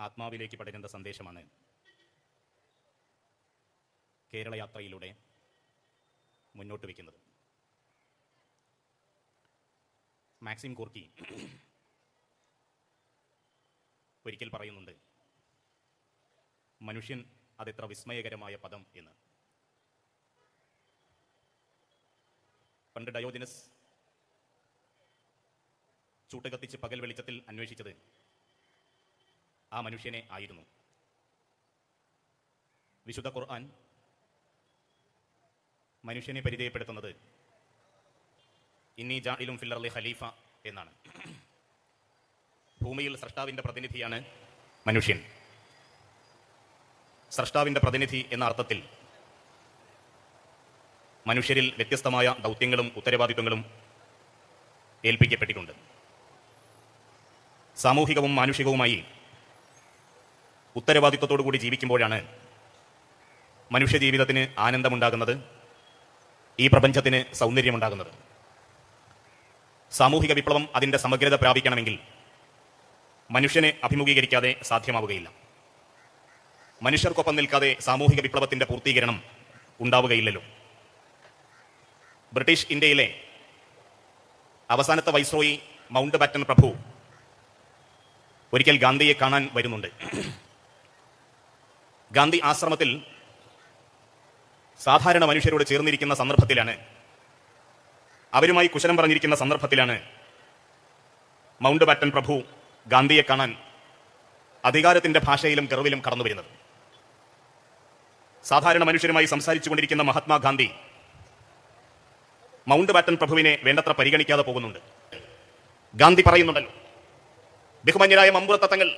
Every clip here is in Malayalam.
ആത്മാവിലേക്ക് പടരുന്ന സന്ദേശമാണ്. കേരളയാത്രയിലൂടെ മുന്നോട്ട് വയ്ക്കുന്നത്. മാക്സിം കോർക്കി ഒരിക്കൽ പറയുന്നുണ്ട് മനുഷ്യൻ അതെത്ര വിസ്മയകരമായ പദം എന്ന്. പണ്ട് ഡയോജനസ് ചൂട്ടുകത്തിച്ച് പകൽ വെളിച്ചത്തിൽ അന്വേഷിച്ചത് ആ മനുഷ്യനെ ആയിരുന്നു. വിശുദ്ധ ഖുർആൻ മനുഷ്യനെ പരിചയപ്പെടുത്തുന്നത് ഇന്നി ജാഇലും ഫില്ലർലി ഖലീഫ എന്നാണ്. ഭൂമിയിൽ സ്രഷ്ടാവിന്റെ പ്രതിനിധിയാണ് മനുഷ്യൻ. സ്രഷ്ടാവിന്റെ പ്രതിനിധി എന്ന അർത്ഥത്തിൽ മനുഷ്യരിൽ വ്യത്യസ്തമായ ദൗത്യങ്ങളും ഉത്തരവാദിത്വങ്ങളും ഏൽപ്പിക്കപ്പെട്ടിട്ടുണ്ട്. സാമൂഹികവും മാനുഷികവുമായി ഉത്തരവാദിത്വത്തോടു കൂടി ജീവിക്കുമ്പോഴാണ് മനുഷ്യജീവിതത്തിന് ആനന്ദമുണ്ടാകുന്നത് ഈ പ്രപഞ്ചത്തിന് സൗന്ദര്യമുണ്ടാകുന്നത്. സാമൂഹിക വിപ്ലവം അതിന്റെ സമഗ്രത പ്രാപിക്കണമെങ്കിൽ മനുഷ്യനെ അഭിമുഖീകരിക്കാതെ സാധ്യമാവുകയില്ല. മനുഷ്യർക്കൊപ്പം നിൽക്കാതെ സാമൂഹിക വിപ്ലവത്തിന്റെ പൂർത്തീകരണം ഉണ്ടാവുകയില്ലല്ലോ. ബ്രിട്ടീഷ് ഇന്ത്യയിലെ അവസാനത്തെ വൈസ്രോയി മൗണ്ട് ബാറ്റൻ പ്രഭു ഒരിക്കൽ ഗാന്ധിയെ കാണാൻ വരുന്നുണ്ട്. ഗാന്ധി ആശ്രമത്തിൽ സാധാരണ മനുഷ്യരോട് ചേർന്നിരിക്കുന്ന സന്ദർഭത്തിലാണ്. അവരുമായി കുശലം പറഞ്ഞിരിക്കുന്ന സന്ദർഭത്തിലാണ് മൗണ്ട് ബാറ്റൻ പ്രഭു ഗാന്ധിയെ കാണാൻ അധികാരത്തിന്റെ ഭാഷയിലും ഗർവിലും കടന്നു വരുന്നത്. സാധാരണ മനുഷ്യരുമായി സംസാരിച്ചു കൊണ്ടിരിക്കുന്ന മഹാത്മാഗാന്ധി മൗണ്ട് ബാറ്റൻ പ്രഭുവിനെ വേണ്ടത്ര പരിഗണിക്കാതെ പോകുന്നുണ്ട്. ഗാന്ധി പറയുന്നുണ്ടല്ലോ ബഹുമാന്യരായ മമ്പുറത്തങ്ങൾ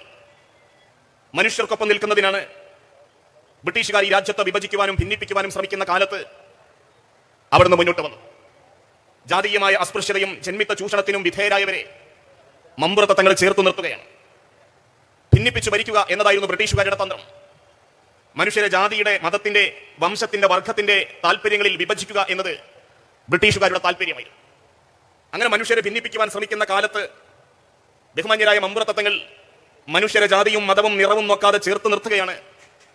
മനുഷ്യർക്കൊപ്പം നിൽക്കുന്നതിനാണ് ബ്രിട്ടീഷുകാർ ഈ രാജ്യത്തെ വിഭജിക്കുവാനും ഭിന്നിപ്പിക്കുവാനും ശ്രമിക്കുന്ന കാലത്ത് അവിടുന്ന് മുന്നോട്ട് വന്നു. ജാതീയമായ അസ്പൃശ്യതയും ജന്മിത്ത ചൂഷണത്തിനും വിധേയരായവരെ മമ്പുറത്തങ്ങൾ ചേർത്തു നിർത്തുകയാണ്. ഭിന്നിപ്പിച്ചു ഭരിക്കുക എന്നതായിരുന്നു ബ്രിട്ടീഷുകാരുടെ തന്ത്രം. മനുഷ്യരെ ജാതിയുടെ മതത്തിന്റെ വംശത്തിന്റെ വർഗത്തിന്റെ താല്പര്യങ്ങളിൽ വിഭജിക്കുക എന്നത് ബ്രിട്ടീഷുകാരുടെ താല്പര്യമായിരുന്നു അങ്ങനെ മനുഷ്യരെ ഭിന്നിപ്പിക്കുവാൻ ശ്രമിക്കുന്ന കാലത്ത് ബഹുമാന്യരായ മമ്പുറത്തങ്ങൾ മനുഷ്യരെ ജാതിയും മതവും നിറവും നോക്കാതെ ചേർത്ത് നിർത്തുകയാണ്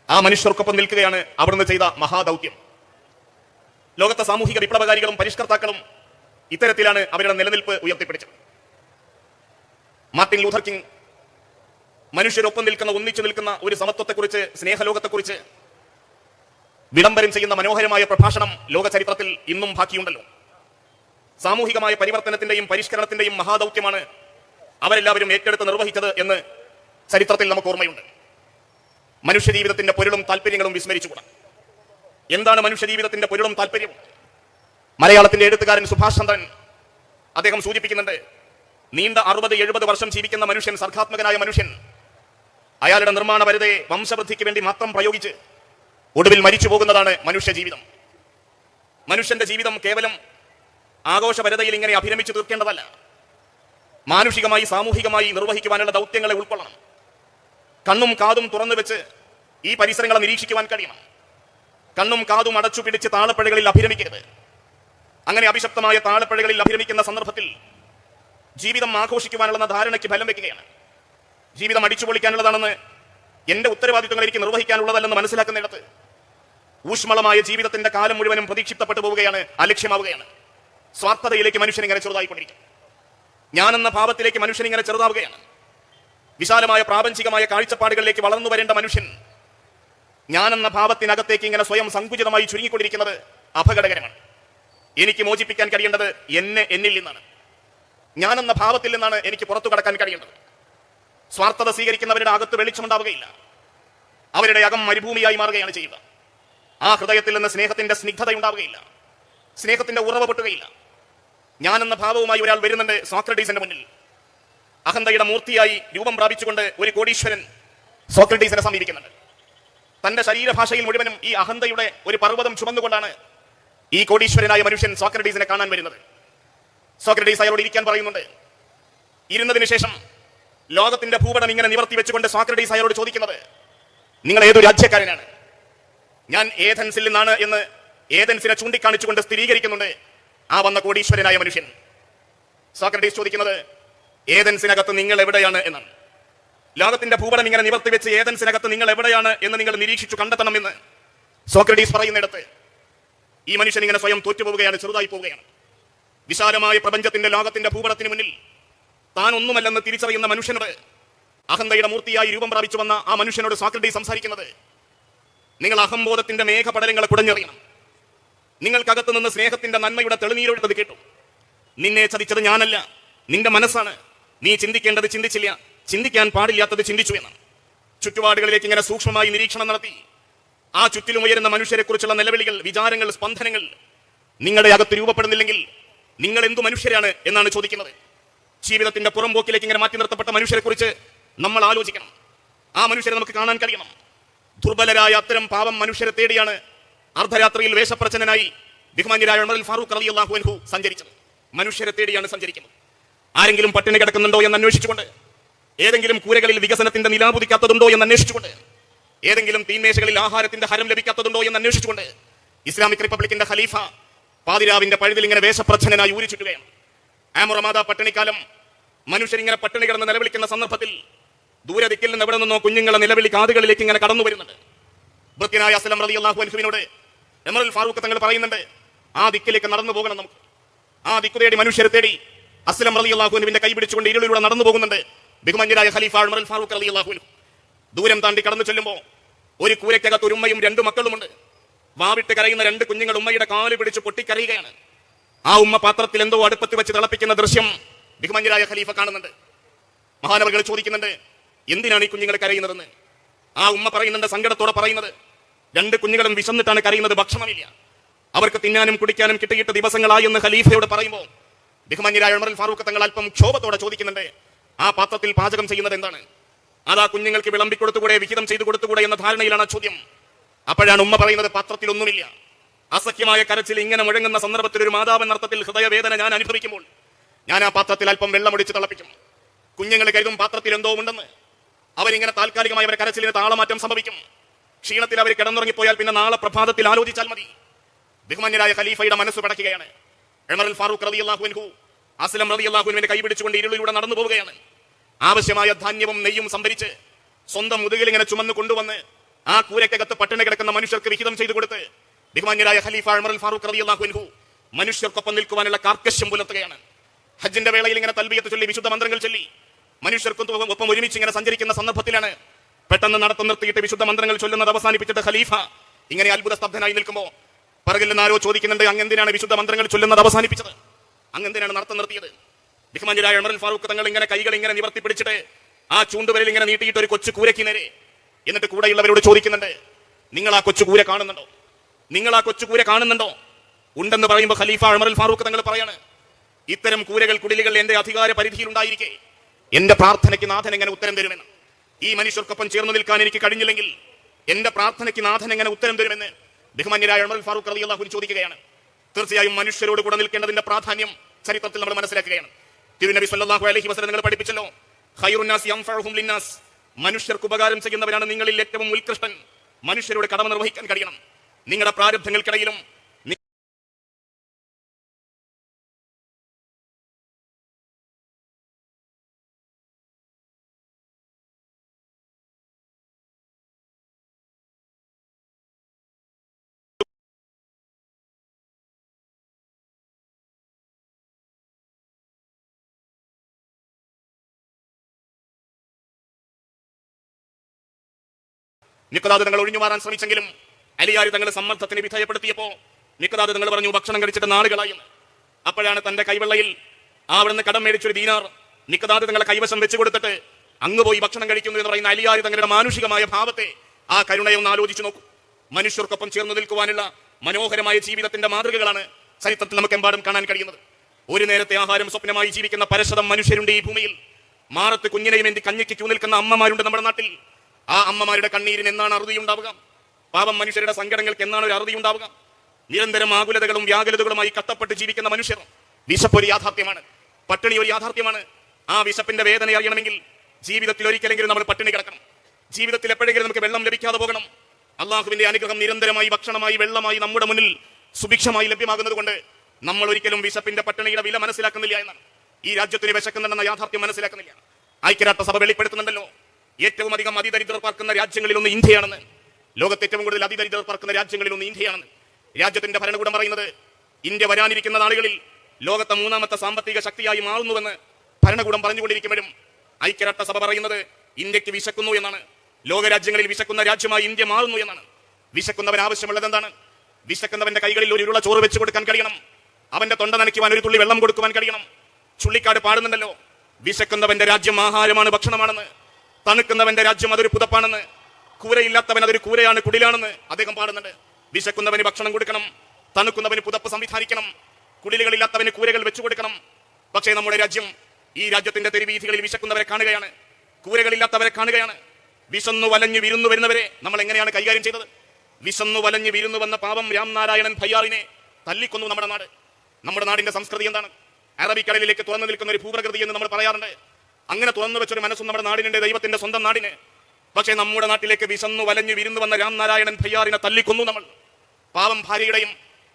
ആ മനുഷ്യർക്കൊപ്പം നിൽക്കുകയാണ് അവിടുന്ന് ചെയ്ത മഹാദൗത്യം. ലോകത്തെ സാമൂഹിക വിപ്ലവകാരികളും പരിഷ്കർത്താക്കളും ഇത്തരത്തിലാണ് അവരുടെ നിലനിൽപ്പ് ഉയർത്തിപ്പിടിച്ചത്. മാർട്ടിൻ ലൂഥർ കിങ് മനുഷ്യരൊപ്പം നിൽക്കുന്ന ഒന്നിച്ചു നിൽക്കുന്ന ഒരു സമത്വത്തെക്കുറിച്ച് സ്നേഹലോകത്തെക്കുറിച്ച് വിളംബരം ചെയ്യുന്ന മനോഹരമായ പ്രഭാഷണം ലോക ചരിത്രത്തിൽ ഇന്നും ബാക്കിയുണ്ടല്ലോ. സാമൂഹികമായ പരിവർത്തനത്തിന്റെയും പരിഷ്കരണത്തിന്റെയും മഹാദൗത്യമാണ് അവരെല്ലാവരും ഏറ്റെടുത്ത് നിർവഹിച്ചത് എന്ന് ചരിത്രത്തിൽ നമുക്ക് ഓർമ്മയുണ്ട്. മനുഷ്യജീവിതത്തിന്റെ പൊരുളും താല്പര്യങ്ങളും വിസ്മരിച്ചുകൂടാ? എന്താണ് മനുഷ്യജീവിതത്തിന്റെ പൊരുളും താല്പര്യവും? മലയാളത്തിന്റെ എഴുത്തുകാരൻ സുഭാഷ് ചന്ദ്രൻ അദ്ദേഹം സൂചിപ്പിക്കുന്നുണ്ട് നീണ്ട അറുപത് എഴുപത് വർഷം ജീവിക്കുന്ന മനുഷ്യൻ സർഗാത്മകനായ മനുഷ്യൻ അയാളുടെ നിർമ്മാണ വരുതെ വംശവൃദ്ധിക്ക് വേണ്ടി മാത്രം പ്രയോഗിച്ച് ഒടുവിൽ മരിച്ചു പോകുന്നതാണ് മനുഷ്യ ജീവിതം മനുഷ്യന്റെ ജീവിതം കേവലം ആഘോഷപരതയിൽ ഇങ്ങനെ അഭിരമിച്ചു തീർക്കേണ്ടതല്ല. മാനുഷികമായി സാമൂഹികമായി നിർവഹിക്കുവാനുള്ള ദൗത്യങ്ങളെ ഉൾക്കൊള്ളണം. കണ്ണും കാതും തുറന്നു വെച്ച് ഈ പരിസരങ്ങളെ നിരീക്ഷിക്കുവാൻ കഴിയണം. കണ്ണും കാതും അടച്ചു പിടിച്ച് താളപ്പഴകളിൽ അഭിരമിക്കരുത്. അങ്ങനെ അഭിശപ്തമായ താളപ്പഴകളിൽ അഭിരമിക്കുന്ന സന്ദർഭത്തിൽ ജീവിതം ആഘോഷിക്കുവാനുള്ള ധാരണയ്ക്ക് ഫലം വെക്കുകയാണ്. ജീവിതം അടിച്ചു പൊളിക്കാനുള്ളതാണെന്ന് എന്റെ ഉത്തരവാദിത്വങ്ങൾ എനിക്ക് നിർവഹിക്കാനുള്ളതല്ലെന്ന് മനസ്സിലാക്കുന്നിടത്ത് ഊഷ്മളമായ ജീവിതത്തിന്റെ കാലം മുഴുവനും പ്രതീക്ഷിപ്പെട്ടു പോവുകയാണ് അലക്ഷ്യമാവുകയാണ്. സ്വാർത്ഥതയിലേക്ക് മനുഷ്യൻ ഇങ്ങനെ ചെറുതായിക്കൊണ്ടിരിക്കും. ഞാനെന്ന ഭാവത്തിലേക്ക് മനുഷ്യൻ ഇങ്ങനെ ചെറുതാവുകയാണ്. വിശാലമായ പ്രാപഞ്ചികമായ കാഴ്ചപ്പാടുകളിലേക്ക് വളർന്നു വരേണ്ട മനുഷ്യൻ ഞാനെന്ന ഭാവത്തിനകത്തേക്ക് ഇങ്ങനെ സ്വയം സങ്കുചിതമായി ചുരുങ്ങിക്കൊണ്ടിരിക്കുന്നത് അപകടകരമാണ്. എനിക്ക് മോചിപ്പിക്കാൻ കഴിയേണ്ടത് എന്നെ എന്നിൽ നിന്നാണ്. ഞാനെന്ന ഭാവത്തിൽ നിന്നാണ് എനിക്ക് പുറത്തു കടക്കാൻ കഴിയേണ്ടത്. സ്വാർത്ഥത സ്വീകരിക്കുന്നവരുടെ അകത്ത് വെളിച്ചമുണ്ടാവുകയില്ല അവരുടെ അകം മരുഭൂമിയായി മാറുകയാണ് ചെയ്യുക. ആ ഹൃദയത്തിൽ നിന്ന് സ്നേഹത്തിന്റെ സ്നിഗ്ധത ഉണ്ടാവുകയില്ല. സ്നേഹത്തിന്റെ ഉറവ് പൊട്ടുകയില്ല. ഞാനെന്ന ഭാവവുമായി ഒരാൾ വരുന്നുണ്ട് സോക്രട്ടീസിന്റെ മുന്നിൽ. അഹന്തയുടെ മൂർത്തിയായി രൂപം പ്രാപിച്ചുകൊണ്ട് ഒരു കോടീശ്വരൻ സോക്രട്ടീസിനെ സമീപിക്കുന്നുണ്ട്. തന്റെ ശരീരഭാഷയിൽ മുഴുവനും ഈ അഹന്തയുടെ ഒരു പർവതം ചുമന്നുകൊണ്ടാണ് ഈ കോടീശ്വരനായ മനുഷ്യൻ സോക്രട്ടീസിനെ കാണാൻ വരുന്നത്. സോക്രട്ടീസ് അയാളോട് ഇരിക്കാൻ പറയുന്നുണ്ട്. ഇരുന്നതിന് ശേഷം ലോകത്തിന്റെ ഭൂപടം ഇങ്ങനെ നിവർത്തി വെച്ചുകൊണ്ട് സോക്രട്ടീസ് അയാളോട് ചോദിക്കുന്നത് നിങ്ങൾ ഏതു രാജ്യക്കാരനാണ്? ഞാൻ ഏഥൻസിൽ നിന്നാണ് എന്ന് ഏഥൻസിനെ ചൂണ്ടിക്കാണിച്ചുകൊണ്ട് സ്ഥിരീകരിക്കുന്നുണ്ട് ആ വന്ന കോടീശ്വരനായ മനുഷ്യൻ. സോക്രട്ടീസ് ചോദിക്കുന്നത് ഏഥൻസിനകത്ത് നിങ്ങൾ എവിടെയാണ് എന്നാണ് ലോകത്തിന്റെ ഭൂപടം ഇങ്ങനെ നിവർത്തി വെച്ച് ഏതൻസിനകത്ത് നിങ്ങൾ എവിടെയാണ് എന്ന് നിങ്ങൾ നിരീക്ഷിച്ചു കണ്ടെത്തണമെന്ന് സോക്രഡീസ് പറയുന്നിടത്ത് ഈ മനുഷ്യൻ ഇങ്ങനെ സ്വയം തോറ്റുപോവുകയാണ് ചെറുതായി പോവുകയാണ്. വിശാലമായ പ്രപഞ്ചത്തിന്റെ ലോകത്തിന്റെ ഭൂപടത്തിന് മുന്നിൽ താൻ ഒന്നുമല്ലെന്ന് തിരിച്ചറിയുന്ന മനുഷ്യനോട് അഹന്തയുടെ മൂർത്തിയായി രൂപം പ്രാപിച്ചു വന്ന ആ മനുഷ്യനോട് സോക്രട്ടീസ് സംസാരിക്കുന്നത് നിങ്ങൾ അഹംബോധത്തിന്റെ മേഘപടലങ്ങളെ കുടഞ്ഞെറിയണം. നിങ്ങൾക്കകത്ത് നിന്ന് സ്നേഹത്തിന്റെ നന്മയുടെ തെളിനീരൊഴുത്തത് കേട്ടു. നിന്നെ ചതിച്ചത് ഞാനല്ല നിന്റെ മനസ്സാണ്. നീ ചിന്തിക്കേണ്ടത് ചിന്തിച്ചില്ല. ചിന്തിക്കാൻ പാടില്ലാത്തത് ചിന്തിച്ചു എന്നാണ്. ചുറ്റുപാടുകളിലേക്ക് ഇങ്ങനെ സൂക്ഷ്മമായി നിരീക്ഷണം നടത്തി. ആ ചുറ്റിലും ഉയരുന്ന മനുഷ്യരെ കുറിച്ചുള്ള നിലവിളികൾ വിചാരങ്ങൾ സ്പന്ദനങ്ങൾ നിങ്ങളുടെ അകത്ത് രൂപപ്പെടുന്നില്ലെങ്കിൽ നിങ്ങൾ എന്തു മനുഷ്യരാണ് എന്നാണ് ചോദിക്കുന്നത്. ജീവിതത്തിന്റെ പുറംപോക്കിലേക്ക് ഇങ്ങനെ മാറ്റി നിർത്തപ്പെട്ട മനുഷ്യരെ കുറിച്ച് നമ്മൾ ആലോചിക്കണം. ആ മനുഷ്യരെ നമുക്ക് കാണാൻ കഴിയണം. ദുർബലരായ അത്തരം പാവം മനുഷ്യരെ തേടിയാണ് അർദ്ധരാത്രിയിൽ വേഷപ്രചനായി ബഹുമാന്യരായ ഉമർ ഫാറൂഖ് റളിയല്ലാഹു അള്ളാഹു അൻഹു സഞ്ചരിച്ചത്. മനുഷ്യരെ തേടിയാണ് സഞ്ചരിക്കുന്നത്. ആരെങ്കിലും പട്ടിണി കിടക്കുന്നുണ്ടോ എന്ന് അന്വേഷിച്ചുകൊണ്ട് ഏതെങ്കിലും കൂരകളിൽ വികസനത്തിന്റെ നിലാപുതിക്കാത്തതുണ്ടോ എന്ന് അന്വേഷിച്ചുകൊണ്ട് ഏതെങ്കിലും തീന്മേശകളിൽ ആഹാരത്തിന്റെ ഹരം ലഭിക്കാത്തതുണ്ടോ എന്ന് അന്വേഷിച്ചുകൊണ്ട് ഇസ്ലാമിക് റിപ്പബ്ലിക്കിന്റെ ഖലീഫ പാതിരാവിന്റെ പഴുതിൽ ഇങ്ങനെ വേഷപ്രച്ഛനായി ഊരി ആമുറമാത പട്ടിണിക്കാലം മനുഷ്യരിങ്ങനെ പട്ടിണി കിടന്ന് നിലവിളിക്കുന്ന സന്ദർഭത്തിൽ ദൂരെ ദിക്കിൽ നിന്ന് എവിടെ നിന്നോ കുഞ്ഞുങ്ങളെ നിലവിളി കാതുകളിലേക്ക് ഇങ്ങനെ കടന്നു വരുന്നുണ്ട്. വൃത്തിനായ അസ്ലം റതി അള്ളാഹു അൻഹുവിനോട് എമറുൽ ഫാറൂഖ് തങ്ങൾ പറയുന്നുണ്ട് ആ ദിക്കിലേക്ക് നടന്നു പോകണം നമുക്ക്. ആ ദിക്കു തേടി മനുഷ്യരെ തേടി അസ്ലം അലി അള്ളാഹുവിന്റെ കൈ പിടിച്ചുകൊണ്ട് ഇരുളിലൂടെ നടന്നു പോകുന്നുണ്ട്. ബഹുമാന്യരായ ഖലീഫ ഉമർ ഫാറൂഖ് അലി അള്ളാഹുവിനു ദൂരം താണ്ടി കടന്നു ചെല്ലുമ്പോൾ ഒരു കൂരയ്ക്കകത്ത് ഒരു ഉമ്മയും രണ്ട് മക്കളുമുണ്ട്. വാവിട്ട് കരയുന്ന രണ്ട് കുഞ്ഞുങ്ങൾ ഉമ്മയുടെ കാൽ പിടിച്ച് പൊട്ടിക്കരയുകയാണ്. ആ ഉമ്മ പാത്രത്തിൽ എന്തോ അടുപ്പത്ത് വെച്ച് തിളപ്പിക്കുന്ന ദൃശ്യം ബഹുമാന്യരായ ഖലീഫ കാണുന്നുണ്ട്. മഹാനവകൾ ചോദിക്കുന്നുണ്ട് എന്തിനാണ് ഈ കുഞ്ഞുങ്ങൾ കരയുന്നതെന്ന്? ആ ഉമ്മ പറയുന്നുണ്ട് സങ്കടത്തോടെ പറയുന്നത് രണ്ട് കുഞ്ഞുങ്ങളും വിശന്നിട്ടാണ് കരയുന്നത് ഭക്ഷണമില്ല. അവർക്ക് തിന്നാനും കുടിക്കാനും കിട്ടിയിട്ട് ദിവസങ്ങളായി എന്ന് ഖലീഫയോട് പറയുമ്പോൾ ബഹുമാന്യരായ ഉമർ ഫാറൂഖ് തങ്ങൾ അല്പം ക്ഷോഭത്തോടെ ചോദിക്കുന്നുണ്ട് ആ പാത്രത്തിൽ പാചകം ചെയ്യുന്നത് എന്താണ്? അത് കുഞ്ഞുങ്ങൾക്ക് വിളമ്പി കൊടുത്തുകൂടെ വിഹിതം ചെയ്തു കൊടുത്തുകൂടെ എന്ന ധാരണയിലാണ് ആ ചോദ്യം. അപ്പോഴാണ് ഉമ്മ പറയുന്നത് പാത്രത്തിൽ ഒന്നുമില്ല. അസഖ്യമായ കരച്ചിൽ ഇങ്ങനെ മുഴങ്ങുന്ന സന്ദർഭത്തിൽ ഒരു മാതാവെന്ന അർത്ഥത്തിൽ ഹൃദയവേദന ഞാൻ അനുഭവിക്കുമ്പോൾ ഞാൻ ആ പാത്രത്തിൽ അല്പം വെള്ളമൊടിച്ച് തിളപ്പിക്കും. കുഞ്ഞുങ്ങൾ കരുതും പാത്രത്തിൽ എന്തോ ഉണ്ടെന്ന്. അവരിങ്ങനെ താൽക്കാലികമായി അവരുടെ കരച്ചിലിന് താളമാറ്റം സംഭവിക്കും. ക്ഷീണത്തിൽ അവർ കിടന്നുറങ്ങിപ്പോയാൽ പിന്നെ നാളെ പ്രഭാതത്തിൽ ആലോചിച്ചാൽ മതി. ബഹുമാന്യരായ ഖലീഫയുടെ മനസ്സ് പടക്കുകയാണ്. അൽ ഫാറൂഖ് റബി അള്ളാഹുവിൻഹു അസ്ലം റബി അള്ളാഹുവിന്റെ കൈപിടിച്ചുകൊണ്ട് ഇരുളിലൂടെ നടന്നു പോവുകയാണ്. ആവശ്യമായ ധാന്യവും നെയ്യും സംഭരിച്ച് സ്വന്തം മുതുകിൽ ഇങ്ങനെ ചുമന്ന് കൊണ്ടുവന്ന് ആ കൂരക്കകത്ത് പട്ടിണി കിടക്കുന്ന മനുഷ്യർക്ക് വിഹിതം ചെയ്തു കൊടുത്ത് ബഹുമാന്യരായ ഖലീഫ അൽ ഫാറൂഖ് റബി അള്ളാഹുൻഹു മനുഷ്യർക്കൊപ്പം നിൽക്കുവാനുള്ള കാർക്കശ്യം പുലർത്തുകയാണ്. ഹജ്ജിന്റെ വേളയിൽ ഇങ്ങനെ തൽബിയത്ത് ചൊല്ലി വിശുദ്ധ മന്ത്രങ്ങൾ ചൊല്ലി മനുഷ്യർക്കും ഒപ്പം ഒരുമിച്ച് ഇങ്ങനെ സഞ്ചരിക്കുന്ന സന്ദർഭത്തിലാണ് പെട്ടെന്ന് നടത്തം നിർത്തിയിട്ട് വിശുദ്ധ മന്ത്രങ്ങൾ ചൊല്ലുന്നത് അവസാനിപ്പിച്ചിട്ട് ഖലീഫ ഇങ്ങനെ അത്ഭുത സ്തബ്ധനായി നിൽക്കുമ്പോൾ പറകിൽ നിന്ന് ആരോ ചോദിക്കുന്നുണ്ട് അങ്ങെന്തിനാണ് വിശുദ്ധ മന്ത്രങ്ങൾ ചൊല്ലുന്നത് അവസാനിപ്പിച്ചത്? അങ്ങെന്തിനാണ് നടത്തം നിർത്തിയത്? ബഹുമാന്യരായ ഉമർ ഫാറൂഖ് തങ്ങൾ ഇങ്ങനെ കൈകൾ ഇങ്ങനെ നിവർത്തി പിടിച്ചിട്ട് ആ ചൂണ്ടുവരൽ ഇങ്ങനെ നീട്ടിയിട്ട് ഒരു കൊച്ചു കൂരയ്ക്ക് നേരെ എന്നിട്ട് കൂടെയുള്ളവരോട് ചോദിക്കുന്നുണ്ട് നിങ്ങൾ ആ കൊച്ചു കൂര കാണുന്നുണ്ടോ? നിങ്ങൾ ആ കൊച്ചു കൂര കാണുന്നുണ്ടോ? ഉണ്ടെന്ന് പറയുമ്പോൾ ഖലീഫ ഉമർ ഫാറൂഖ് തങ്ങൾ പറയാണ് ഇത്തരം കൂരകൾ കുടിലുകൾ എന്റെ അധികാര പരിധിയിൽ ഉണ്ടായിരിക്കെ. എന്റെ പ്രാർത്ഥനയ്ക്ക് നാഥൻ എങ്ങനെ ഉത്തരം തരുമെന്ന്? ഈ മനുഷ്യർക്കൊപ്പം ചേർന്ന് നിൽക്കാൻ എനിക്ക് കഴിഞ്ഞില്ലെങ്കിൽ എന്റെ പ്രാർത്ഥനയ്ക്ക് നാഥൻ എങ്ങനെ ഉത്തരം തരുമെന്ന്? ബഹുമാന്യരായ ഉമർ ഫാറൂഖ് റളിയല്ലാഹു അള്ളാഹു ചോദിക്കുകയാണ്. തീർച്ചയായും മനുഷ്യരോട് കൂടെ നിൽക്കേണ്ടതിന്റെ പ്രാധാന്യം ചരിത്രത്തിൽ നമ്മൾ മനസ്സിലാക്കുകയാണ്. തിരുനബി സല്ലാഹു അലഹി വസ്ലം നിങ്ങൾ പഠിപ്പിച്ചല്ലോ ഹൈറുനാസ് ലിന്നാസ്. മനുഷ്യർക്ക് ഉപകാരം ചെയ്യുന്നവരാണ് നിങ്ങളിൽ ഏറ്റവും ഉത്കൃഷ്ടൻ. മനുഷ്യരോട് കടമ നിർവഹിക്കാൻ കഴിയണം. നിങ്ങളുടെ പ്രാരബ്ധങ്ങൾക്കിടയിലും നിക്കതാദ് തങ്ങൾ ഒഴിഞ്ഞു മാറാൻ ശ്രമിച്ചെങ്കിലും അലിയാരി തങ്ങൾ സമ്മർദ്ദത്തിന് വിധേയപ്പെടുത്തിയപ്പോ നിക്കതാദ് തങ്ങൾ പറഞ്ഞു ഭക്ഷണം കഴിച്ചിട്ട് നാളുകളായി അപ്പോഴാണ് തന്റെ കൈവെള്ളയിൽ അവിടുന്ന് കടം മേടിച്ചൊരു ദീനാർ നിക്കതാദ് തങ്ങളെ കൈവശം വെച്ചു കൊടുത്തിട്ട് അങ്ങ് പോയി ഭക്ഷണം കഴിക്കുന്നു എന്ന് പറയുന്ന അലിയാരി തങ്ങളുടെ മാനുഷികമായ ഭാവത്തെ ആ കരുണയെ ഒന്ന് ആലോചിച്ചു നോക്കൂ. മനുഷ്യർക്കൊപ്പം ചേർന്ന് നിൽക്കുവാനുള്ള മനോഹരമായ ജീവിതത്തിന്റെ മാതൃകകളാണ് ചരിത്രത്തിൽ നമുക്ക് എമ്പാടും കാണാൻ കഴിയുന്നത്. ഒരു നേരത്തെ ആഹാരം സ്വപ്നമായി ജീവിക്കുന്ന പരശതം മനുഷ്യരുണ്ട് ഈ ഭൂമിയിൽ. മാറത്ത് കുഞ്ഞിനെയും എന്തി കഞ്ഞിക്ക് ക്യൂ നിൽക്കുന്ന അമ്മമാരുണ്ട് നമ്മുടെ നാട്ടിൽ. ആ അമ്മമാരുടെ കണ്ണീരിന് എന്നാണ് അറുതി ഉണ്ടാവുക പാപം മനുഷ്യരുടെ സങ്കടങ്ങൾക്ക് എന്നാണ് ഒരു അറുതി ഉണ്ടാവുക നിരന്തരം ആകുലതകളും വ്യാകുലതകളുമായി കഷ്ടപ്പെട്ട് ജീവിക്കുന്ന മനുഷ്യർ വിശപ്പ് ഒരു യാഥാർത്ഥ്യമാണ്. പട്ടിണി ഒരു യാഥാർത്ഥ്യമാണ്. ആ വിശപ്പിന്റെ വേദന അറിയണമെങ്കിൽ ജീവിതത്തിൽ ഒരിക്കലെങ്കിലും നമ്മൾ പട്ടിണി കിടക്കണം. ജീവിതത്തിൽ എപ്പോഴെങ്കിലും നമുക്ക് വെള്ളം ലഭിക്കാതെ പോകണം. അള്ളാഹുവിന്റെ അനുഗ്രഹം നിരന്തരമായി ഭക്ഷണമായി വെള്ളമായി നമ്മുടെ മുന്നിൽ സുഭിക്ഷമായി ലഭ്യമാകുന്നത് കൊണ്ട് നമ്മൾ ഒരിക്കലും വിശപ്പിന്റെ പട്ടിണിയുടെ വില മനസ്സിലാക്കുന്നില്ല എന്നാണ്. ഈ രാജ്യത്തിന് വിശക്കുന്നുണ്ടെന്ന യാഥാർത്ഥ്യം മനസ്സിലാക്കുന്നില്ല. ഐക്യരാഷ്ട്ര സഭ വെളിപ്പെടുത്തുന്നുണ്ടല്ലോ. ഏറ്റവും അധികം അതിദരിദ്രർ പാർക്കുന്ന രാജ്യങ്ങളിൽ ഒന്ന് ഇന്ത്യയാണെന്ന്. ലോകത്ത് ഏറ്റവും കൂടുതൽ അതിദരിദ്രർ പാർക്കുന്ന രാജ്യങ്ങളിൽ ഒന്ന് ഇന്ത്യയാണെന്ന്. രാജ്യത്തിന്റെ ഭരണകൂടം പറയുന്നത് ഇന്ത്യ വരാനിരിക്കുന്ന നാളുകളിൽ ലോകത്തെ മൂന്നാമത്തെ സാമ്പത്തിക ശക്തിയായി മാറുന്നുവെന്ന് ഭരണകൂടം പറഞ്ഞുകൊണ്ടിരിക്കുമ്പോഴും ഐക്യരാഷ്ട്രസഭ പറയുന്നത് ഇന്ത്യയ്ക്ക് വിശക്കുന്നു എന്നാണ്. ലോകരാജ്യങ്ങളിൽ വിശക്കുന്ന രാജ്യമായി ഇന്ത്യ മാറുന്നു എന്നാണ്. വിശക്കുന്നവൻ ആവശ്യമുള്ളത് എന്താണ്? വിശക്കുന്നവന്റെ കൈകളിൽ ഒരു ഉരുള ചോറ് വെച്ച് കൊടുക്കാൻ കഴിയണം. അവന്റെ തൊണ്ട നനയ്ക്കുവാൻ ഒരു തുള്ളി വെള്ളം കൊടുക്കുവാൻ കഴിയണം. ചുള്ളിക്കാട് പാടുന്നുണ്ടല്ലോ. വിശക്കുന്നവന്റെ രാജ്യം ആഹാരമാണ് ഭക്ഷണമാണെന്ന്. തണുക്കുന്നവന്റെ രാജ്യം അതൊരു പുതപ്പാണെന്ന്. കൂരയില്ലാത്തവൻ അതൊരു കൂരയാണ് കുടിലാണെന്ന് അദ്ദേഹം പാടുന്നുണ്ട്. വിശക്കുന്നവന് ഭക്ഷണം കൊടുക്കണം തണുക്കുന്നവന് പുതപ്പ് സംവിധാനിക്കണം കുടിലുകളില്ലാത്തവന് കൂരകൾ വെച്ചു കൊടുക്കണം. പക്ഷേ നമ്മുടെ രാജ്യം ഈ രാജ്യത്തിന്റെ തെരുവീഥികളിൽ വിശക്കുന്നവരെ കാണുകയാണ് കൂരകളില്ലാത്തവരെ കാണുകയാണ്. വിശന്നു വലഞ്ഞു വിരുന്നു വരുന്നവരെ നമ്മൾ എങ്ങനെയാണ് കൈകാര്യം ചെയ്തത്? വിശന്നു വലഞ്ഞു വിരുന്നു വന്ന പാപം രാംനാരായണൻ ഭയ്യാറിനെ തല്ലിക്കൊന്നു നമ്മുടെ നാട്. നമ്മുടെ നാടിന്റെ സംസ്കൃതി എന്താണ്? അറബിക്കടലിലേക്ക് തുറന്നു നിൽക്കുന്ന ഒരു ഭൂപ്രകൃതി എന്ന് നമ്മൾ പറയാറുണ്ട്. അങ്ങനെ തുറന്നു വെച്ചൊരു മനസ്സും നമ്മുടെ നാടിനുണ്ട് ദൈവത്തിന്റെ സ്വന്തം നാടിന്. പക്ഷേ നമ്മുടെ നാട്ടിലേക്ക് വിശന്നു വലഞ്ഞു വിരുന്നു വന്ന രാംനാരായണൻ ഭയ്യാറിനെ തല്ലിക്കൊന്നു നമ്മൾ. പാവം ഭാര്യയുടെയും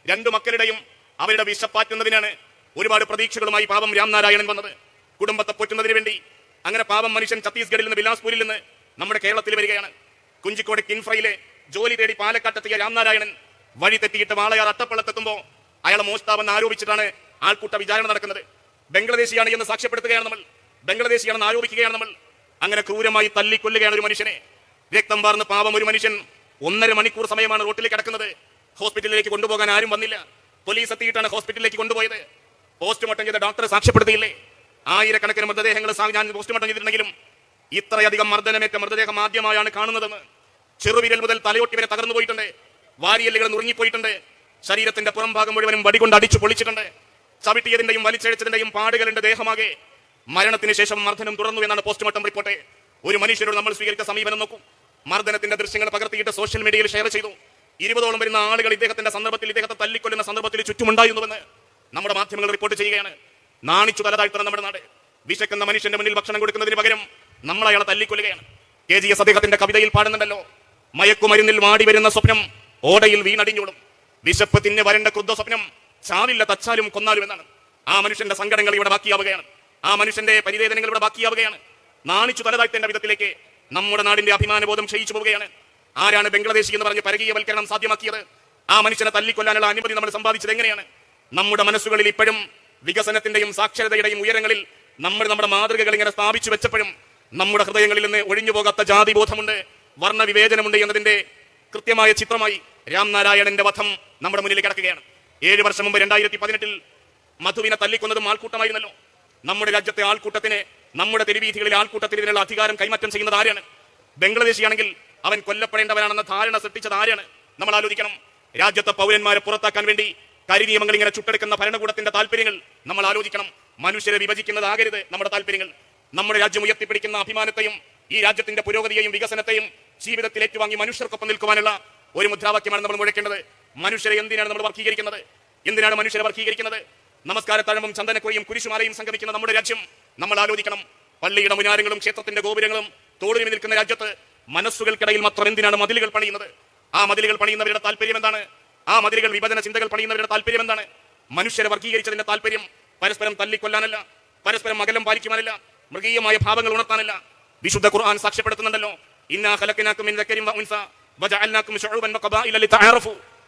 രണ്ടു മക്കളുടെയും അവരുടെ വിശപ്പാറ്റുന്നതിനാണ് ഒരുപാട് പ്രതീക്ഷകളുമായി പാവം രാംനാരായണൻ വന്നത്. കുടുംബത്തെ പൊറ്റുന്നതിന് വേണ്ടി അങ്ങനെ പാവം മനുഷ്യൻ ഛത്തീസ്ഗഡിൽ നിന്ന് ബിലാസ്പൂരിൽ നിന്ന് നമ്മുടെ കേരളത്തിൽ വരികയാണ്. കുഞ്ചിക്കോട് കിൻഫ്രയിലെ ജോലി തേടി പാലക്കാട്ടെത്തിയ രാംനാരായണൻ വഴി തെറ്റിയിട്ട് വാളയാർ അട്ടപ്പള്ളത്തെത്തുമ്പോൾ അയാളെ മോഷ്ടാവെന്ന് ആരോപിച്ചിട്ടാണ് ആൾക്കൂട്ട വിചാരണ നടക്കുന്നത്. ബംഗ്ലാദേശിയാണ് എന്ന് സാക്ഷ്യപ്പെടുത്തുകയാണ് നമ്മൾ. ബംഗ്ലാദേശിയാണെന്ന് ആരോപിക്കുകയാണ് നമ്മൾ. അങ്ങനെ ക്രൂരമായി തല്ലിക്കൊല്ലുകയാണ് ഒരു മനുഷ്യനെ. രക്തം പാർന്ന് പാപം ഒരു മനുഷ്യൻ ഒന്നര മണിക്കൂർ സമയമാണ് റോട്ടിലേക്ക് കിടക്കുന്നത്. ഹോസ്പിറ്റലിലേക്ക് കൊണ്ടുപോകാൻ ആരും വന്നില്ല. പോലീസ് എത്തിയിട്ടാണ് ഹോസ്പിറ്റലിലേക്ക് കൊണ്ടുപോയത്. പോസ്റ്റ്മോർട്ടം ചെയ്ത ഡോക്ടർ സാക്ഷ്യപ്പെടുത്തിയില്ലേ? ആയിരക്കണക്കിന് മൃതദേഹങ്ങൾ ഞാൻ പോസ്റ്റ്മോർട്ടം ചെയ്തിട്ടുണ്ടെങ്കിലും ഇത്രയധികം മർദ്ദനമേറ്റ മൃതദേഹം ആദ്യമായാണ് കാണുന്നതെന്ന്. ചെറുവിരൽ മുതൽ തലയൊട്ടി വരെ തകർന്നു പോയിട്ടുണ്ട്. വാരിയല്ലുകൾ നുറുങ്ങിപ്പോയിട്ടുണ്ട്. ശരീരത്തിന്റെ പുറംഭാഗം മുഴുവനും വടികൊണ്ട് അടിച്ചു പൊളിച്ചിട്ടുണ്ട്. ചവിട്ടിയതിന്റെയും വലിച്ചഴിച്ചതിന്റെയും പാടുകളുടെ ദേഹമാകെ മരണത്തിന് ശേഷം മർദ്ദനം തുടർന്നു എന്നാണ് പോസ്റ്റ്മോർട്ടം റിപ്പോർട്ട് ഒരു മനുഷ്യരോട് നമ്മൾ സ്വീകരിച്ച സമീപനം നോക്കൂ. മർദ്ദനത്തിന്റെ ദൃശ്യങ്ങൾ പകർത്തിയിട്ട് സോഷ്യൽ മീഡിയയിൽ ഷെയർ ചെയ്തു. ഇരുപതോളം വരുന്ന ആളുകൾ ഇദ്ദേഹത്തിന്റെ സന്ദർഭത്തിൽ ഇദ്ദേഹത്തെ തല്ലിക്കൊല്ലുന്ന സന്ദർഭത്തിൽ ചുറ്റുമുണ്ടായിരുന്നുവെന്ന് നമ്മുടെ മാധ്യമങ്ങൾ റിപ്പോർട്ട് ചെയ്യുകയാണ്. നാണിച്ചു തലതാഴ്ത്തുന്ന നമ്മുടെ നാട്. വിശക്കുന്ന മനുഷ്യന്റെ മുന്നിൽ ഭക്ഷണം കൊടുക്കുന്നതിന് പകരം നമ്മൾ അയാളെ തല്ലിക്കൊല്ലുകയാണ്. കെ ജി എസ് അദ്ദേഹത്തിന്റെ കവിതയിൽ പാടുന്നുണ്ടല്ലോ. മയക്കുമരുന്നിൽ മാടി വരുന്ന സ്വപ്നം ഓടയിൽ വീണടിഞ്ഞോളും. വിശപ്പ് തിന്നെ വരേണ്ട ക്രുദ്ധ സ്വപ്നം ചാവില്ല തച്ചാലും കൊന്നാലും എന്നാണ്. ആ മനുഷ്യന്റെ സങ്കടങ്ങൾ ഇവിടെ ബാക്കിയാവുകയാണ്. ആ മനുഷ്യന്റെ പരിവേദനകൾ ഇവിടെ ബാക്കിയാവുകയാണ്. നാണിച്ചു തലതാഴ്ത്തേണ്ട വിധത്തിലേക്ക് നമ്മുടെ നാടിന്റെ അഭിമാനബോധം ക്ഷയിച്ചു പോവുകയാണ്. ആരാണ് ബംഗ്ലാദേശി എന്ന് പറഞ്ഞ് പരകീയവൽക്കരണം സാധ്യമാക്കിയത്? ആ മനുഷ്യനെ തല്ലിക്കൊല്ലാനുള്ള അനുമതി നമ്മൾ സമ്പാദിച്ചത് എങ്ങനെയാണ്? നമ്മുടെ മനസ്സുകളിൽ ഇപ്പോഴും വികസനത്തിന്റെയും സാക്ഷരതയുടെയും ഉയരങ്ങളിൽ നമ്മൾ നമ്മുടെ മാതൃകകൾ ഇങ്ങനെ സ്ഥാപിച്ചു വെച്ചപ്പോഴും നമ്മുടെ ഹൃദയങ്ങളിൽ നിന്ന് ഒഴിഞ്ഞു പോകാത്ത ജാതി ബോധമുണ്ട് വർണ വിവേചനമുണ്ട് എന്നതിന്റെ കൃത്യമായ ചിത്രമായി രാംനാരായണന്റെ വധം നമ്മുടെ മുന്നിൽ കിടക്കുകയാണ്. ഏഴ് വർഷം മുമ്പ് രണ്ടായിരത്തി പതിനെട്ടിൽ മധുവിനെ തല്ലിക്കൊന്നതും ആൾക്കൂട്ടമായിരുന്നല്ലോ. നമ്മുടെ രാജ്യത്തെ ആൾക്കൂട്ടത്തിന് നമ്മുടെ തെരുവീഥികളിലെ ആൾക്കൂട്ടത്തിന് ഇതിനുള്ള അധികാരം കൈമാറ്റം ചെയ്യുന്നത് ആരാണ് ബംഗ്ലാദേശിയാണെങ്കിൽ അവൻ കൊല്ലപ്പെടേണ്ടവനാണെന്ന ധാരണ സൃഷ്ടിച്ചത് ആരാണ് നമ്മൾ ആലോചിക്കണം. രാജ്യത്തെ പൗരന്മാരെ പുറത്താക്കാൻ വേണ്ടി കരി നിയമങ്ങൾ ഇങ്ങനെ ചുട്ടെടുക്കുന്ന ഭരണകൂടത്തിന്റെ താല്പര്യങ്ങൾ നമ്മൾ ആലോചിക്കണം. മനുഷ്യരെ വിഭജിക്കുന്നതാകരുത് നമ്മുടെ താല്പര്യങ്ങൾ നമ്മുടെ രാജ്യം ഉയർത്തിപ്പിടിക്കുന്ന അഭിമാനത്തെയും ഈ രാജ്യത്തിന്റെ പുരോഗതിയെയും വികസനത്തെയും ജീവിതത്തിൽ ഏറ്റുവാങ്ങി മനുഷ്യർക്കൊപ്പം നിൽക്കുവാനുള്ള ഒരു മുദ്രാവാക്യമാണ് നമ്മൾ മുഴക്കേണ്ടത്. മനുഷ്യരെ എന്തിനാണ് നമ്മൾ വർഗീകരിക്കുന്നത്? എന്തിനാണ് മനുഷ്യരെ വർഗീകരിക്കുന്നത്? നമസ്കാരത്തഴമ്പും ചന്ദനക്കുറിയും കുരിശുമാലയും സംഗമിക്കുന്ന നമ്മുടെ രാജ്യം. നമ്മൾ ആലോചിക്കണം. പള്ളിയുടെ മുനാരങ്ങളും ക്ഷേത്രത്തിന്റെ ഗോപുരങ്ങളും തോടിന് നിൽക്കുന്ന രാജ്യത്ത് മനസ്സുകൾക്കിടയിൽ മാത്രം എന്തിനാണ് മതിലുകൾ പണിയുന്നത്? ആ മതിലുകൾ പണിയുന്നവരുടെ താല്പര്യം എന്താണ്? ആ മതിലുകൾ വിഭജന ചിന്തകൾ പണിയുന്നവരുടെ താല്പര്യം എന്താണ്? മനുഷ്യരെ വർഗീകരിച്ചതിന്റെ താല്പര്യം പരസ്പരം തല്ലിക്കൊല്ലാനല്ല പരസ്പരം അകലം പാലിക്കുവാനല്ല മൃഗീയമായ ഭാവങ്ങൾ ഉണർത്താനല്ല. വിശുദ്ധ ഖുർആൻ സാക്ഷ്യപ്പെടുത്തുന്നുണ്ടല്ലോ.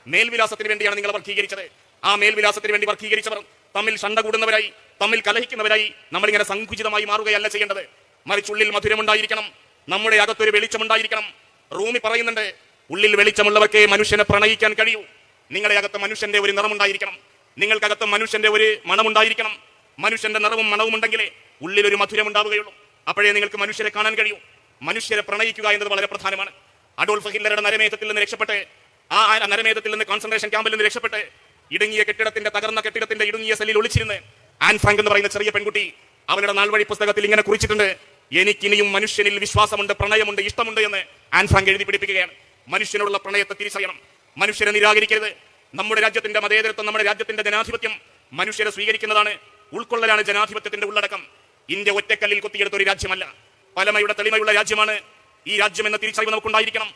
മേൽവിലാസത്തിന് വേണ്ടിയാണ് നിങ്ങൾ വർഗീകരിച്ചത്. ആ മേൽവിലാസത്തിന് വേണ്ടി വർഗീകരിച്ചവർ തമ്മിൽ ശണ്ട കൂടുന്നവരായി തമ്മിൽ കലഹിക്കുന്നവരായി നമ്മളിങ്ങനെ സങ്കുചിതമായി മാറുകയല്ല ചെയ്യേണ്ടത്. മറിച്ചുള്ളിൽ മധുരമുണ്ടായിരിക്കണം നമ്മുടെ അകത്തൊരു വെളിച്ചമുണ്ടായിരിക്കണം. റൂമി പറയുന്നുണ്ട് ഉള്ളിൽ വെളിച്ചമുള്ളവർക്കേ മനുഷ്യനെ പ്രണയിക്കാൻ കഴിയൂ. നിങ്ങളുടെ അകത്ത് മനുഷ്യന്റെ ഒരു നിറമുണ്ടായിരിക്കണം. നിങ്ങൾക്കകത്ത് മനുഷ്യന്റെ ഒരു മണമുണ്ടായിരിക്കണം. മനുഷ്യന്റെ നിറവും മണവും ഉണ്ടെങ്കിലേ ഉള്ളിൽ ഒരു മധുരം ഉണ്ടാവുകയുള്ളൂ അപ്പോഴേ നിങ്ങൾക്ക് മനുഷ്യരെ കാണാൻ കഴിയൂ. മനുഷ്യരെ പ്രണയിക്കുക എന്നത് വളരെ പ്രധാനമാണ്. അഡോൾഫ് ഹില്ലറുടെ നരമേധത്തിൽ നിന്ന് രക്ഷപ്പെട്ട് ആ നരമേധത്തിൽ നിന്ന് കോൺസെൻട്രേഷൻ ക്യാമ്പിൽ നിന്ന് രക്ഷപ്പെട്ട് ഇടുങ്ങിയ കെട്ടിടത്തിന്റെ തകർന്ന കെട്ടിടത്തിന്റെ ഇടുങ്ങിയ സെല്ലിൽ ഒളിച്ചിരുന്ന്. ആൻ ഫ്രാങ്ക് എന്ന് പറയുന്ന ചെറിയ പെൺകുട്ടി അവരുടെ നാൾവഴി പുസ്തകത്തിൽ ഇങ്ങനെ കുറിച്ചിട്ടുണ്ട്. എനിക്കിനിയും മനുഷ്യനിൽ വിശ്വാസമുണ്ട് പ്രണയമുണ്ട് ഇഷ്ടമുണ്ട് എന്ന് ആൻ ഫ്രാങ്ക് എഴുതി പിടിപ്പിക്കുകയാണ്. മനുഷ്യനോടുള്ള പ്രണയത്തെ തിരിച്ചറിയണം. മനുഷ്യരെ നിരാകരിക്കരുത്. നമ്മുടെ രാജ്യത്തിന്റെ മതേതരത്വം നമ്മുടെ രാജ്യത്തിന്റെ ജനാധിപത്യം മനുഷ്യരെ സ്വീകരിക്കുന്നതാണ്. ഉൾക്കൊള്ളലാണ് ജനാധിപത്യത്തിന്റെ ഉള്ളടക്കം. ഇന്ത്യ ഒറ്റക്കല്ലിൽ കൊത്തിയെടുത്ത ഒരു രാജ്യമല്ല. പലമയുടെ തെളിമയുള്ള രാജ്യമാണ്. ഈ രാജ്യം എന്ന തിരിച്ചറിവ് നമുക്കുണ്ടായിരിക്കണം.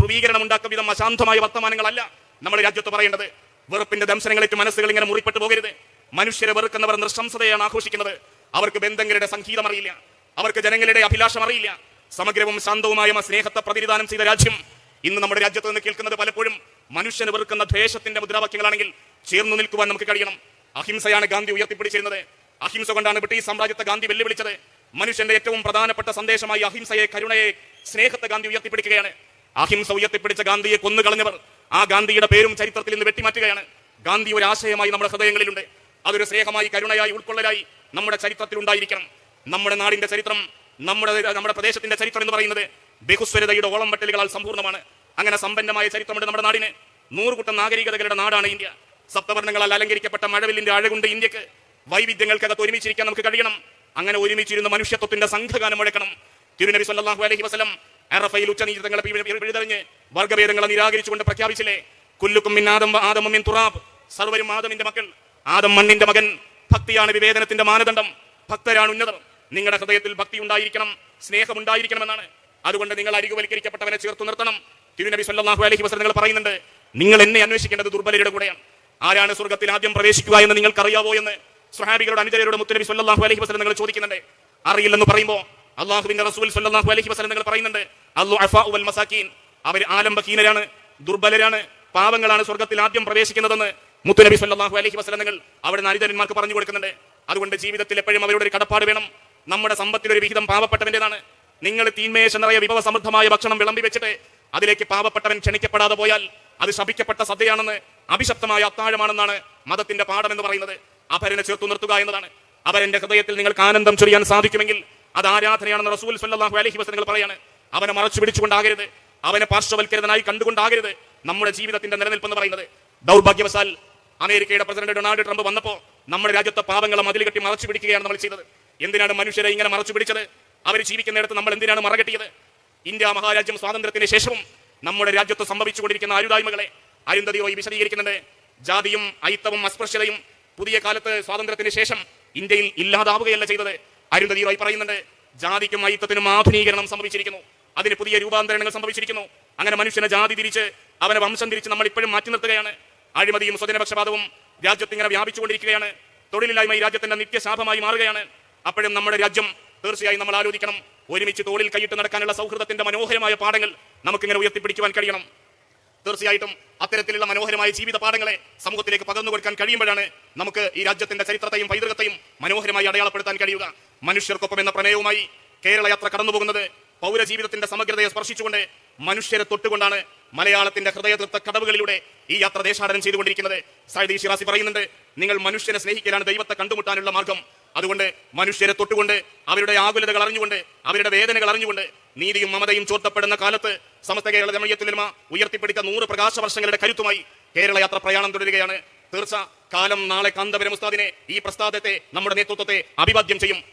ധ്രുവീകരണം ഉണ്ടാക്കുന്ന വിധം അശാന്തമായ വർത്തമാനങ്ങളല്ല നമ്മുടെ രാജ്യത്ത് പറയേണ്ടത്. വെറുപ്പിന്റെ ദംശനങ്ങളേറ്റ് മനസ്സുകൾ ഇങ്ങനെ മുറിപ്പെട്ടു പോകരുത്. മനുഷ്യരെ വെറുക്കുന്നവർ നൃശംസതയാണ് ആഘോഷിക്കുന്നത്. അവർക്ക് ബന്ധങ്ങളുടെ സംഗീതം അറിയില്ല. അവർക്ക് ജനങ്ങളുടെ അഭിലാഷം അറിയില്ല. സമഗ്രവും ശാന്തവുമായ സ്നേഹത്തെ പ്രതിനിധാനം ചെയ്ത രാജ്യം ഇന്ന് നമ്മുടെ രാജ്യത്ത് നിന്ന് കേൾക്കുന്നത് പലപ്പോഴും മനുഷ്യന് വെറുക്കുന്ന ദ്വേഷത്തിന്റെ മുദ്രാവാക്യങ്ങളാണെങ്കിൽ ചേർന്നു നിൽക്കുവാൻ നമുക്ക് കഴിയണം. അഹിംസയാണ് ഗാന്ധി ഉയർത്തിപ്പിടിച്ചിരുന്നത്. അഹിംസ കൊണ്ടാണ് ബ്രിട്ടീഷ് സാമ്രാജ്യത്തെ ഗാന്ധി വെല്ലുവിളിച്ചത്. മനുഷ്യന്റെ ഏറ്റവും പ്രധാനപ്പെട്ട സന്ദേശമായി അഹിംസയെ കരുണയെ സ്നേഹത്തെ ഗാന്ധി ഉയർത്തിപ്പിടിക്കുകയാണ്. അഹിംസ ഉയർത്തിപ്പിടിച്ച ഗാന്ധിയെ കൊന്നുകളഞ്ഞവർ ആ ഗാന്ധിയുടെ പേരും ചരിത്രത്തിൽ നിന്ന് വെട്ടിമാറ്റുകയാണ്. ഗാന്ധി ഒരു ആശയമായി നമ്മുടെ ഹൃദയങ്ങളിലുണ്ട്. അതൊരു സ്നേഹമായി കരുണയായി ഉൾക്കൊള്ളലായി നമ്മുടെ ചരിത്രത്തിൽ ഉണ്ടായിരിക്കണം. നമ്മുടെ നാടിന്റെ ചരിത്രം നമ്മുടെ നമ്മുടെ പ്രദേശത്തിന്റെ ചരിത്രം എന്ന് പറയുന്നത് ബഹുസ്വരതയുടെ ഓളം വട്ടലുകളാൽ സമ്പൂർണമാണ് അങ്ങനെ സമ്പന്നമായ ചരിത്രമുണ്ട് നമ്മുടെ നാടിന്. നൂറുകൂട്ടം നാഗരികതകളുടെ നാടാണ് ഇന്ത്യ. സപ്തവർണങ്ങളാൽ അലങ്കരിക്കപ്പെട്ട മഴവില്ലിന്റെ അഴകുണ്ട് ഇന്ത്യയ്ക്ക്. വൈവിധ്യങ്ങൾക്കകത്ത് ഒരുമിച്ചിരിക്കാൻ നമുക്ക് കഴിയണം. അങ്ങനെ ഒരുമിച്ചിരുന്ന മനുഷ്യത്വത്തിന്റെ സംഘഗാനം മുഴക്കണം. തിരുനബി സല്ലാഹു അലഹി വസ്ലം അറഫയിൽ ഉച്ചനീചിതങ്ങളെ പിഴുതറിഞ്ഞ് വർഗഭേദങ്ങളെ നിരാകരിച്ചുകൊണ്ട് പ്രഖ്യാപിച്ചില്ലേ? കുല്ലുക്കും വ ആദമു മിൻ തുറാബ്. സർവരും ആദമിന്റെ മക്കൾ. ആദം മണ്ണിന്റെ മകൻ. ഭക്തിയാണ് വിവേചനത്തിന്റെ മാനദണ്ഡം. ഭക്തരാണ് ഉന്നതർ. നിങ്ങളുടെ ഹൃദയത്തിൽ ഭക്തി ഉണ്ടായിരിക്കണം സ്നേഹം ഉണ്ടായിരിക്കണമെന്നാണ്. അതുകൊണ്ട് നിങ്ങൾ അരികുവൽക്കരിക്കപ്പെട്ടവനെ ചേർത്ത് നിർത്തണം. തിരുനബി സല്ലാഹു അലഹി വസല്ലം നിങ്ങൾ പറയുന്നുണ്ട് നിങ്ങൾ എന്നെ അന്വേഷിക്കേണ്ടത് ദുർബലരുടെ കൂടെയാണ്. ആരാണ് സ്വർഗത്തിൽ ആദ്യം പ്രവേശിക്കുക എന്ന് നിങ്ങൾക്കറിയാവോ എന്ന്? സ്വഹാബികളുടെ അനുചരരുടെ മുത്തനബി സല്ലാഹു അലഹി നിങ്ങൾ ചോദിക്കുന്നുണ്ട്. അറിയില്ലെന്ന് പറയുമ്പോൾ അള്ളാഹുവിന്റെ റസൂൽ സല്ലാഹു അലഹി നിങ്ങൾ പറയുന്നുണ്ട് അള്ളു അഫാ ഉൽ മസാക്കീൻ അവർ ആലംബഹീനരാണ് ദുർബലരാണ് പാവങ്ങളാണ് സ്വർഗത്തിൽ ആദ്യം പ്രവേശിക്കുന്നതെന്ന് മുത്തുനബി സല്ലല്ലാഹു അലൈഹി വസ്ലങ്ങൾ അവിടെ അനുചരന്മാർക്ക് പറഞ്ഞു കൊടുക്കുന്നുണ്ട്. അതുകൊണ്ട് ജീവിതത്തിൽ എപ്പോഴും അവരുടെ ഒരു കടപ്പാട് വേണം. നമ്മുടെ സമ്പത്തിൽ ഒരു വിഹിതം പാവപ്പെട്ടവന്റേതാണ് നിങ്ങൾ തീന്മേശ നിറയ വിഭവ സമൃദ്ധമായ ഭക്ഷണം വിളമ്പി വെച്ചിട്ട് അതിലേക്ക് പാവപ്പെട്ടവൻ ക്ഷണിക്കപ്പെടാതെ പോയാൽ അത് ശപിക്കപ്പെട്ട സദ്യയാണെന്ന് അഭിശപ്തമായ അത്താഴമാണെന്നാണ് മതത്തിന്റെ പാഠം എന്ന് പറയുന്നത്. അപരനെ ചേർത്തു നിർത്തുക എന്നതാണ്. അവരന്റെ ഹൃദയത്തിൽ നിങ്ങൾക്ക് ആനന്ദം ചൊരിയാൻ സാധിക്കുമെങ്കിൽ അത് ആരാധനയാണെന്ന് റസൂൽ സല്ലാഹു അലഹി വസ്ലങ്ങൾ പറയാണ്. അവനെ മറച്ചു പിടിച്ചുകൊണ്ടാകരുത്. അവനെ പാർശ്വവൽക്കരുതനായി കണ്ടുകൊണ്ടാകരുത്. നമ്മുടെ ജീവിതത്തിന്റെ നിലനിൽപ്പ് എന്ന് പറയുന്നത്. ദൗർഭാഗ്യവശാൽ അമേരിക്കയുടെ പ്രസിഡന്റ് ഡൊണാൾഡ് ട്രംപ് വന്നപ്പോൾ നമ്മുടെ രാജ്യത്തെ പാവങ്ങളെ മതിൽ കെട്ടി മറച്ചു പിടിക്കുകയാണ് നമ്മൾ ചെയ്തത്. എന്തിനാണ് മനുഷ്യരെ ഇങ്ങനെ മറച്ചു പിടിച്ചത്? അവർ ജീവിക്കുന്നിടത്ത് നമ്മൾ എന്തിനാണ് മറകെട്ടിയത്? ഇന്ത്യ മഹാരാജ്യം സ്വാതന്ത്ര്യത്തിന് ശേഷവും നമ്മുടെ രാജ്യത്ത് സംഭവിച്ചുകൊണ്ടിരിക്കുന്ന അരുതായ്മകളെ അരുന്തതിയോ വിശദീകരിക്കുന്നത് ജാതിയും ഐത്തവും അസ്പൃശ്യതയും പുതിയ കാലത്ത് സ്വാതന്ത്ര്യത്തിന് ശേഷം ഇന്ത്യയിൽ ഇല്ലാതാവുകയല്ല ചെയ്തത്. അരുന്ധതി റോയ് പറയുന്നുണ്ട് ജാതിക്കും ഐത്തത്തിനും ആധുനീകരണം സംഭവിച്ചിരിക്കുന്നു. അതിന് പുതിയ രൂപാന്തരണങ്ങൾ സംഭവിച്ചിരിക്കുന്നു. അങ്ങനെ മനുഷ്യനെ ജാതി തിരിച്ച് അവനെ വംശം തിരിച്ച് നമ്മൾ ഇപ്പോഴും മാറ്റി നിർത്തുകയാണ്. അഴിമതിയും സ്വജനപക്ഷപാതവും രാജ്യത്ത് ഇങ്ങനെ വ്യാപിച്ചുകൊണ്ടിരിക്കുകയാണ്. തൊഴിലില്ലായ്മ ഈ രാജ്യത്തിന്റെ നിത്യശാപമായി മാറുകയാണ്. അപ്പോഴും നമ്മുടെ രാജ്യം തീർച്ചയായും നമ്മൾ ആലോചിക്കണം. ഒരുമിച്ച് തോളിൽ കൈയിട്ട് നടക്കാനുള്ള സൗഹൃദത്തിന്റെ മനോഹരമായ പാഠങ്ങൾ നമുക്കിങ്ങനെ ഉയർത്തിപ്പിടിക്കുവാൻ കഴിയണം. തീർച്ചയായിട്ടും അത്തരത്തിലുള്ള മനോഹരമായ ജീവിത പാഠങ്ങളെ സമൂഹത്തിലേക്ക് പകർന്നു കൊടുക്കാൻ കഴിയുമ്പോഴാണ് നമുക്ക് ഈ രാജ്യത്തിന്റെ ചരിത്രത്തെയും പൈതൃകത്തെയും മനോഹരമായി അടയാളപ്പെടുത്താൻ കഴിയുക. മനുഷ്യർക്കൊപ്പം എന്ന പ്രമേയവുമായി കേരള യാത്ര കടന്നുപോകുന്നത് പൗരജീവിതത്തിന്റെ സമഗ്രതയെ സ്പർശിച്ചുകൊണ്ട് മനുഷ്യരെ തൊട്ടുകൊണ്ടാണ് മലയാളത്തിന്റെ ഹൃദയതൃപ്ത കടവുകളിലൂടെ ഈ യാത്ര ദേശാടനം ചെയ്തുകൊണ്ടിരിക്കുന്നത്. സൈദി ഷിറാസി പറയുന്നുണ്ട് നിങ്ങൾ മനുഷ്യനെ സ്നേഹിക്കലാണ് ദൈവത്തെ കണ്ടുമുട്ടാനുള്ള മാർഗം. അതുകൊണ്ട് മനുഷ്യരെ തൊട്ടുകൊണ്ട് അവരുടെ ആകുലതകൾ അറിഞ്ഞുകൊണ്ട് അവരുടെ വേദനകൾ അറിഞ്ഞുകൊണ്ട് നീതിയും മമതയും ചോർത്തപ്പെടുന്ന കാലത്ത് സമസ്ത കേരള ജമയത്തുലമ ഉയർത്തിപ്പിടിച്ച നൂറ് പ്രകാശ വർഷങ്ങളുടെ കരുത്തുമായി കേരള യാത്ര പ്രയാണം തുടരുകയാണ്. തീർച്ച. കാലം നാളെ കാന്തപുരം ഉസ്താദിനെ ഈ പ്രസ്ഥാനത്തെ നമ്മുടെ നേതൃത്വത്തെ അഭിവാദ്യം ചെയ്യും.